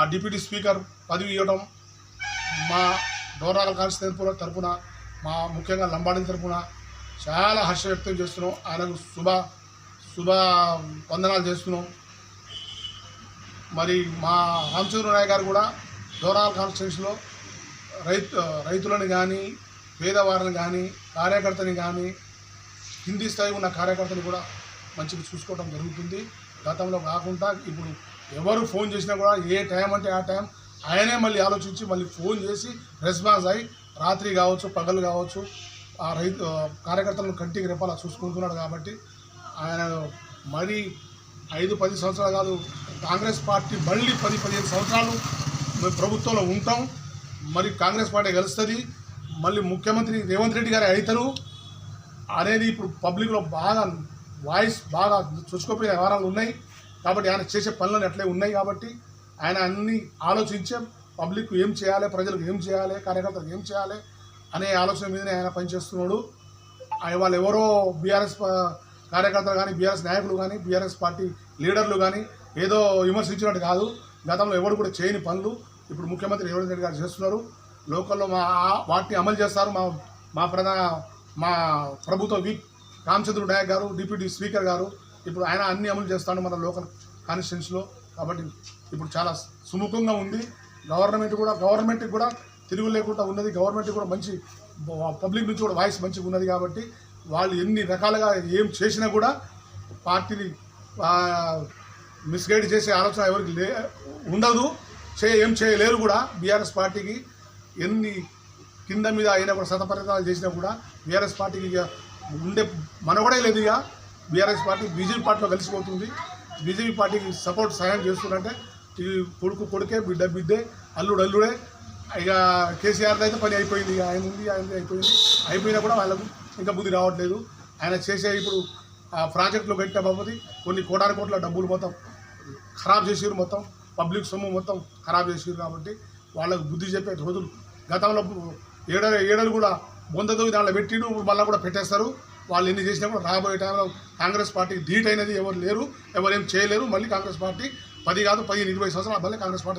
ఆ deputy speaker పదవి ఇవ్వడం మా డోరాల కాల్స్ తరఫున మా ముఖ్యంగా లంబాడి తరపున చాలా హర్ష వ్యక్తం చేస్తున్నాం. ఆయనకు శుభ శుభ వందనాలు చేస్తున్నాం. మరి మా రామచంద్ర రాయ్ గారు కూడా డోరాల కాన్స్టిట్యూన్సీలో రైతు రైతులను కానీ పేదవారిని కానీ కార్యకర్తని కానీ కింది స్థాయి ఉన్న కార్యకర్తని కూడా మంచిగా చూసుకోవడం జరుగుతుంది. గతంలో కాకుండా ఇప్పుడు ఎవరు ఫోన్ చేసినా కూడా ఏ టైం అంటే ఆ టైం ఆయనే మళ్ళీ ఆలోచించి మళ్ళీ ఫోన్ చేసి రెస్పాన్స్ అయ్యి రాత్రి కావచ్చు పగలు కావచ్చు ఆ రైతు కార్యకర్తలను కంటికి రెప్పాలా చూసుకుంటున్నాడు కాబట్టి ఆయన మరి ఐదు పది సంవత్సరాలు కాదు కాంగ్రెస్ పార్టీ మళ్ళీ పది పదిహేను సంవత్సరాలు మేము ప్రభుత్వంలో ఉంటాం. మరి కాంగ్రెస్ పార్టీ గెలుస్తుంది. మళ్ళీ ముఖ్యమంత్రి రేవంత్ రెడ్డి గారు అవుతారు. అనేది ఇప్పుడు పబ్లిక్లో బాగా వాయిస్ బాగా చుచ్చుకోపోయిన వ్యవహారాలు ఉన్నాయి. కాబట్టి ఆయన చేసే పనులను అట్లే ఉన్నాయి కాబట్టి ఆయన అన్ని ఆలోచించే పబ్లిక్ ఏం చేయాలి ప్రజలకు ఏం చేయాలి కార్యకర్తలకు ఏం చేయాలి అనే ఆలోచన మీదనే ఆయన పనిచేస్తున్నాడు. వాళ్ళు ఎవరో బీఆర్ఎస్ కార్యకర్తలు కానీ బీఆర్ఎస్ నాయకులు కానీ బీఆర్ఎస్ పార్టీ లీడర్లు కానీ ఏదో విమర్శించినట్టు కాదు. గతంలో ఎవరు కూడా చేయని పనులు ఇప్పుడు ముఖ్యమంత్రి రేవంత్ రెడ్డి గారు చేస్తున్నారు. లోకల్లో మా వాటిని అమలు చేస్తారు. మా మా ప్రధాన మా ప్రభుత్వ వి రామచంద్ర నాయక్ గారు డిప్యూటీ స్పీకర్ గారు ఇప్పుడు ఆయన అన్ని అమలు చేస్తాడు మన లోకల్ కాన్స్టిట్యూన్స్లో. కాబట్టి ఇప్పుడు చాలా సుముఖంగా ఉంది. గవర్నమెంట్ కూడా గవర్నమెంట్కి కూడా తిరుగు లేకుండా ఉన్నది. గవర్నమెంట్ కూడా మంచి పబ్లిక్ నుంచి కూడా వాయిస్ మంచిగా ఉన్నది కాబట్టి వాళ్ళు ఎన్ని రకాలుగా ఏం చేసినా కూడా పార్టీని మిస్గైడ్ చేసే ఆలోచన ఎవరికి లే ఉండదు. చే ఏం చేయలేరు కూడా. బీఆర్ఎస్ పార్టీకి ఎన్ని కింద మీద అయినా కూడా శతపరితాలు చేసినా కూడా బీఆర్ఎస్ పార్టీకి ఇక ఉండే మనగడే లేదు ఇక. బీఆర్ఎస్ పార్టీ బీజేపీ పార్టీలో కలిసిపోతుంది. బీజేపీ పార్టీకి సపోర్ట్ సహాయం చేస్తుందంటే ఈ కొడుకు కొడుకే బిడ్డ బిడ్డే అల్లుడు అల్లుడే. ఇక కేసీఆర్ అయితే పని అయిపోయింది. ఇక ఆయన ఉంది ఆయన అయిపోయింది. అయిపోయినా కూడా వాళ్ళకు ఇంకా బుద్ధి రావట్లేదు. ఆయన చేసే ఇప్పుడు ఆ ప్రాజెక్టులో పెట్టిన బాబుది కొన్ని కోటాను కోట్ల డబ్బులు మొత్తం ఖరాబ్ చేసారు మొత్తం. పబ్లిక్ సొమ్ము మొత్తం ఖరాబ్ చేసారు కాబట్టి వాళ్ళకు బుద్ధి చెప్పే రోజులు. గతంలో ఏడ ఏడలు కూడా బొందతో దాంట్లో పెట్టిడు మళ్ళీ కూడా పెట్టేస్తారు. వాళ్ళు ఎన్ని చేసినా కూడా రాబోయే టైంలో కాంగ్రెస్ పార్టీ ధీట్ అయినది ఎవరు లేరు ఎవరు చేయలేరు మళ్ళీ కాంగ్రెస్ పార్టీ పది కాదు పదిహేను ఇరవై సంవత్సరాలు మళ్ళీ కాంగ్రెస్ పార్టీ